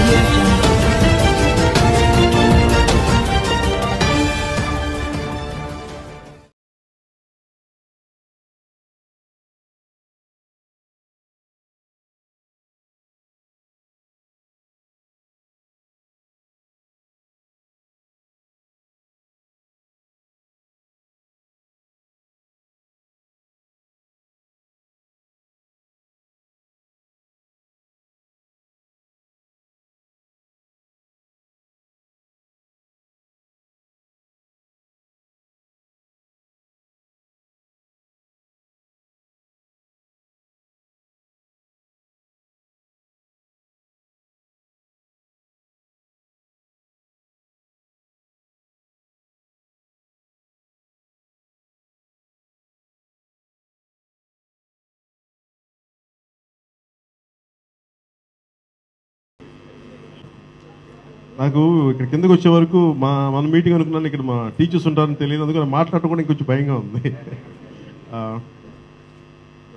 Thank you. నాకు ఇక్కడ కిందకు వచ్చే వరకు మా మన మీటింగ్ అనుకున్నాను ఇక్కడ మా టీచర్స్ ఉంటారని తెలియదు. అందుకని మాట్లాడటం కూడా కొంచెం భయంగా ఉంది. ఆ,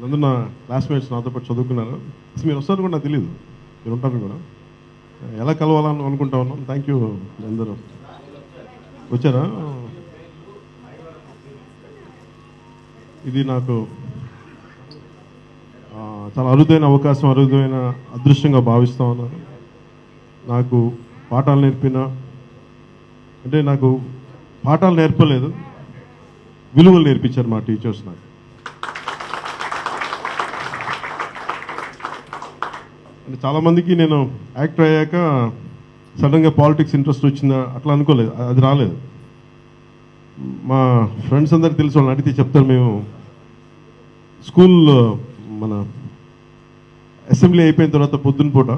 నా క్లాస్మేట్స్ నాతో పాటు చదువుకున్నారు. అసలు మీరు వస్తారు కూడా నాకు తెలియదు మీరు ఉంటారు కూడా. ఎలా కలవాలని అనుకుంటా ఉన్నాం. థ్యాంక్ యూ అందరూ. వచ్చారా? ఇది నాకు చాలా అరుదైన అవకాశం అరుదైన అదృష్టంగా భావిస్తా ఉన్నాను. నాకు పాఠాలు నేర్పిన? అంటే నాకు పాఠాలు నేర్పలేదు. విలువలు నేర్పించారు మా టీచర్స్ నాకు. అంటే చాలామందికి నేను యాక్టర్ అయ్యాక సడన్గా పాలిటిక్స్ ఇంట్రెస్ట్ వచ్చిందా? అట్లా అనుకోలేదు. అది రాలేదు. మా ఫ్రెండ్స్ అందరికి తెలిసి వాళ్ళని అడిగితే చెప్తారు మేము. స్కూల్లో మన అసెంబ్లీ అయిపోయిన తర్వాత పొద్దున పూట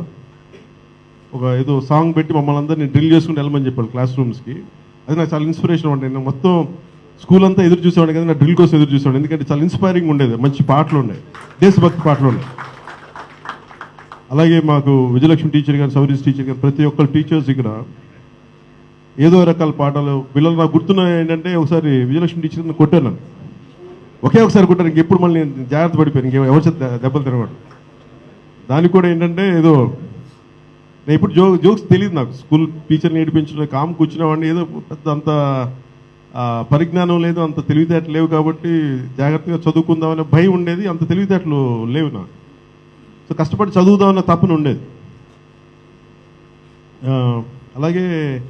ఒక ఏదో సాంగ్ పెట్టి మమ్మల్ని అందరినీ డ్రిల్ చేసుకుని వెళ్ళమని చెప్పాడు క్లాస్ రూమ్స్కి. అది నాకు చాలా ఇన్స్పిరేషన్ ఉండే. నేను మొత్తం స్కూల్ అంతా ఎదురు చూసేవాడు కదా నా డ్రిల్ కోసం ఎదురు చూసేవాడు ఎందుకంటే చాలా ఇన్స్పైరింగ్ ఉండేది. మంచి పాటలు ఉన్నాయి దేశభక్తి పాటలు ఉన్నాయి అలాగే మాకు విజయలక్ష్మి టీచర్ గారు సౌరీస్ టీచర్ గారు ప్రతి ఒక్కరు టీచర్స్ ఇక్కడ. ఏదో రకాల పాటలు పిల్లలు నాకు గుర్తున్న ఏంటంటే ఒకసారి విజయలక్ష్మి టీచర్ కొట్టాను ఒకే ఒకసారి కొట్టాను. ఇంకెప్పుడు మళ్ళీ నేను జాగ్రత్త పడిపోయాను. ఇంకే ఎవరి దెబ్బలు తినవాడు దానికి కూడా ఏంటంటే ఏదో నేను ఇప్పుడు జోక్ జోక్స్ తెలియదు నాకు. స్కూల్ టీచర్ నేర్పించడం కామ్ కూర్చునేవాడిని ఏదో పెద్ద అంత పరిజ్ఞానం లేదు అంత తెలివితేటలు లేవు కాబట్టి జాగ్రత్తగా చదువుకుందామనే భయం ఉండేది అంత తెలివితేటలు లేవు నాకు. సో కష్టపడి చదువుదామన్న తపన ఉండేది. అలాగే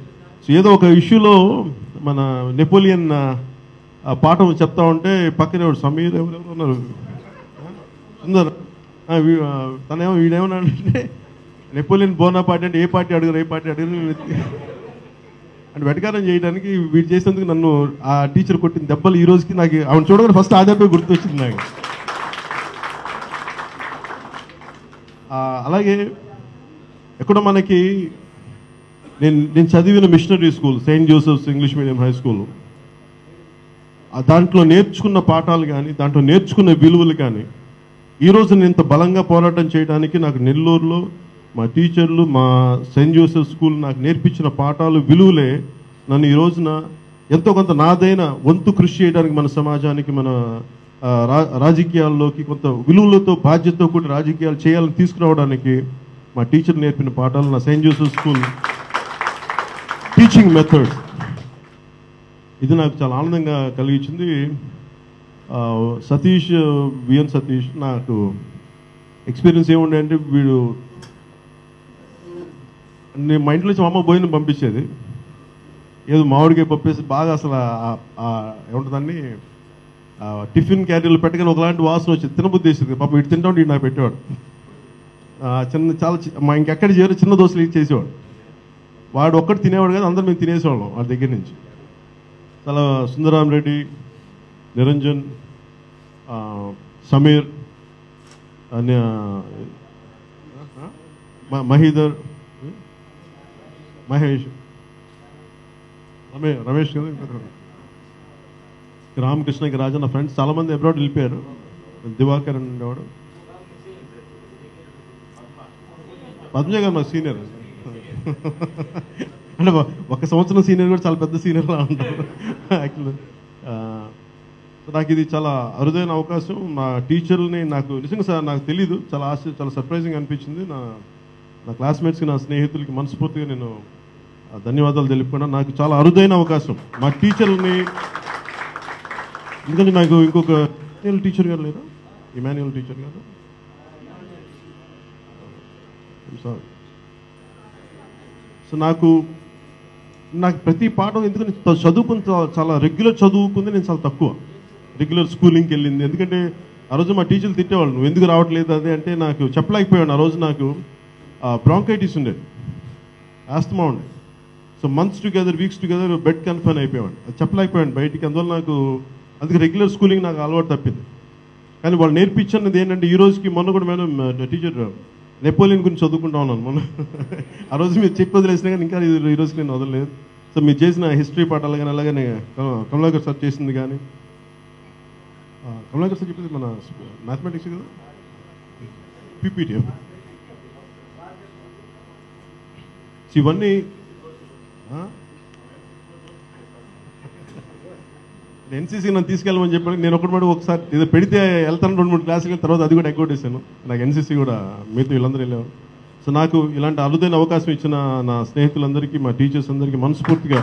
ఏదో ఒక ఇష్యూలో మన నెపోలియన్ పాఠం చెప్తా ఉంటే పక్కన ఎవరు సమీర్ ఎవరెవరు ఉన్నారు. సుందర్ ఆ, వీ- తనేమో నెపోలియన్ బోనా పార్టీ అంటే ఏ పార్టీ అడుగురు ఏ పార్టీ అడుగురు అంటే వెటకారం చేయడానికి వీడు చేసినందుకు నన్ను ఆ టీచర్ కొట్టిన దెబ్బలు ఈ రోజుకి నాకు ఆవిడ చూడగానే ఫస్ట్ ఆ దెబ్బ గుర్తొచ్చింది నాకు. అలాగే ఎక్కడో మనకి నేను నేను చదివిన missionary school Saint Joseph's English medium high school దాంట్లో నేర్చుకున్న పాఠాలు కానీ దాంట్లో నేర్చుకున్న విలువలు కానీ ఈ రోజు నేను ఇంత బలంగా పోరాటం చేయడానికి నాకు నెల్లూరులో మా టీచర్లు మా సెయింట్ జోసెఫ్ స్కూల్ నాకు నేర్పించిన పాఠాలు విలువలే. నన్ను ఈ రోజున ఎంతో కొంత నాదైన వంతు కృషి చేయడానికి మన సమాజానికి మన రా- రాజకీయాల్లోకి కొంత విలువలతో బాధ్యతతో కూడిన రాజకీయాలు చేయాలని తీసుకురావడానికి మా టీచర్ నేర్పిన పాఠాలు నా Saint Joseph school teaching method. ఇది నాకు చాలా ఆనందంగా కలిగించింది. సతీష్ విఎన్ సతీష్ నాకు ఎక్స్పీరియన్స్ ఏముండే అంటే వీడు నేను మా ఇంట్లో నుంచి మా అమ్మ భోజనం పంపించేది. ఏదో మామిడికాయ పప్పేసి బాగా అసలు ఏముంటుందని ఆ టిఫిన్ క్యారీలు పెట్టగానే ఒకలాంటి వాసన వచ్చి తినబుద్ధి వేసేది పాప ఇటు తింటా ఇటు నాకు పెట్టేవాడు. చిన్న చాలా చి- మా ఇంకెక్కడ చేరు చిన్న దోశలు ఇచ్చి చేసేవాడు. వాడు ఒక్కటి తినేవాడు కదా అందరూ మేము తినేసేవాళ్ళం వాడి దగ్గర నుంచి. చాలా సుందరాం రెడ్డి నిరంజన్ సమీర్ అన్య మహీధర్ మహేష్. రమే రమేష్ రామకృష్ణకి రాజన్న నా ఫ్రెండ్స్ చాలామంది అబ్రాడ్ వెళ్ళిపోయారు. దివాకర్ అని ఉండేవాడు పద్మజ గారు మా సీనియర్ అంటే ఒక- సంవత్సరం సీనియర్ కూడా చాలా పెద్ద సీనియర్ ఉంటారు. యాక్చువల్లీ నాకు ఇది చాలా అరుదైన అవకాశం. నా టీచర్ని నాకు నిజంగా సార్ నాకు తెలీదు. చాలా ఆశ చాలా సర్ప్రైజింగ్ అనిపించింది. నా నా క్లాస్మేట్స్కి నా స్నేహితులకి మనస్ఫూర్తిగా నేను ఆ, ధన్యవాదాలు తెలుపుకున్నా. నాకు చాలా అరుదైన అవకాశం. మా టీచర్ని ఎందుకంటే నాకు ఇంకొక టీచర్ గారు లేదా ఇమాన్యువల్ టీచర్ గారు? సారీ సో నాకు నాకు ప్రతి పాఠం ఎందుకంటే చదువుకుని చాలా రెగ్యులర్ చదువుకుంది నేను చాలా తక్కువ. రెగ్యులర్ స్కూలింగ్కి వెళ్ళింది. ఎందుకంటే ఆ రోజు మా టీచర్లు తిట్టేవాళ్ళు. నువ్వు ఎందుకు రావట్లేదు అదే అంటే నాకు చెప్పలేకపోయాను. ఆ రోజు నాకు బ్రాంకైటిస్ ఉండేది. ఆస్తమా ఉండేది. So months together weeks together bed confirm అయిపోయాడు అది చెప్పలేకపోయాను బయటికి. అందువల్ల నాకు అందుకే రెగ్యులర్ స్కూలింగ్ నాకు అలవాటు తప్పింది. కానీ వాళ్ళు నేర్పించినది ఏంటంటే ఈ రోజుకి మొన్న కూడా మేడం టీచర్ నెపోలియన్ గురించి చదువుకుంటా ఉన్నాను. మొన్న ఆ రోజు మీరు చెప్పి వదిలేసినా కానీ ఇంకా ఈ- రోజుకి నేను వదలలేదు. సో మీరు చేసిన హిస్టరీ పాఠాలు కానీ అలాగే కమలాకర్ సార్ చేసింది కానీ. కమలాకర్ సార్ చెప్పేది మన మ్యాథమెటిక్స్ కదా? పీపీటీ ఇవన్నీ ఎన్సీసీ నన్ను తీసుకెళ్ళమని చెప్పాను నేను ఒకటి మాట ఒకసారి ఇది పెడితే వెళ్తాను రెండు మూడు క్లాసులు తర్వాత అది కూడా ఎగ్గొట్టేశాను నాకు ఎన్సీసీ కూడా మీతో వీళ్ళందరూ వెళ్ళారు సో నాకు ఇలాంటి అరుదైన అవకాశం ఇచ్చిన నా స్నేహితులందరికీ మా టీచర్స్ అందరికీ మనస్ఫూర్తిగా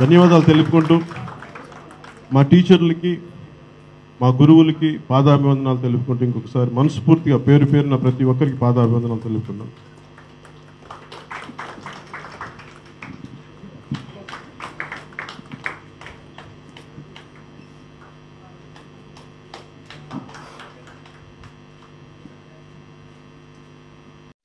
ధన్యవాదాలు తెలుపుకుంటూ మా టీచర్లకి మా గురువులకి పాదాభివందనాలు తెలుపుకుంటూ ఇంకొకసారి మనస్ఫూర్తిగా పేరు పేరున ప్రతి ఒక్కరికి పాదాభివందనాలు తెలుపుకున్నాను